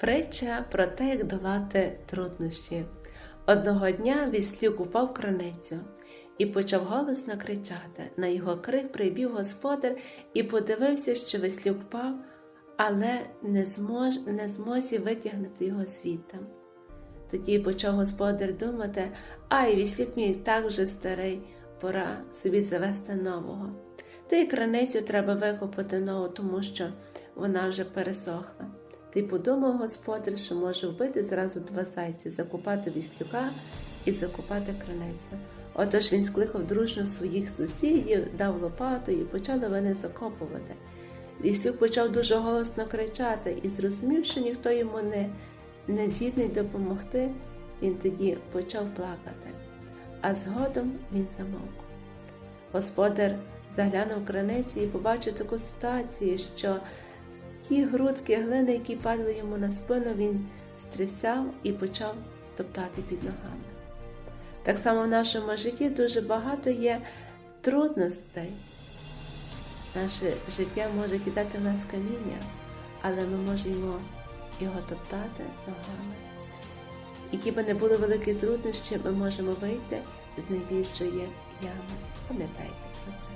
Притча про те, як долати труднощі. Одного дня віслюк упав в криницю і почав голосно кричати. На його крик прибіг господар і подивився, що віслюк впав, але не, змож, не змозі витягнути його звідти. Тоді почав господар думати, ай, віслюк мій так вже старий, пора собі завести нового. Та й краницю треба викопати нову, тому що вона вже пересохла. Ти подумав господар, що може вбити зразу два зайці, закопати віслюка і закопати краницю. Отож він скликав дружно своїх сусідів, дав лопату і почали вони закопувати. Віслюк почав дуже голосно кричати і зрозумів, що ніхто йому не, не згідний допомогти, він тоді почав плакати, а згодом він замовк. Господар заглянув в краницю і побачив таку ситуацію, що ті грудки глини, які падали йому на спину, він стрясав і почав топтати під ногами. Так само в нашому житті дуже багато є трудностей. Наше життя може кидати в нас каміння, але ми можемо його топтати ногами. Які би не були великі труднощі, ми можемо вийти з найбільшої ями. Пам'ятайте про це.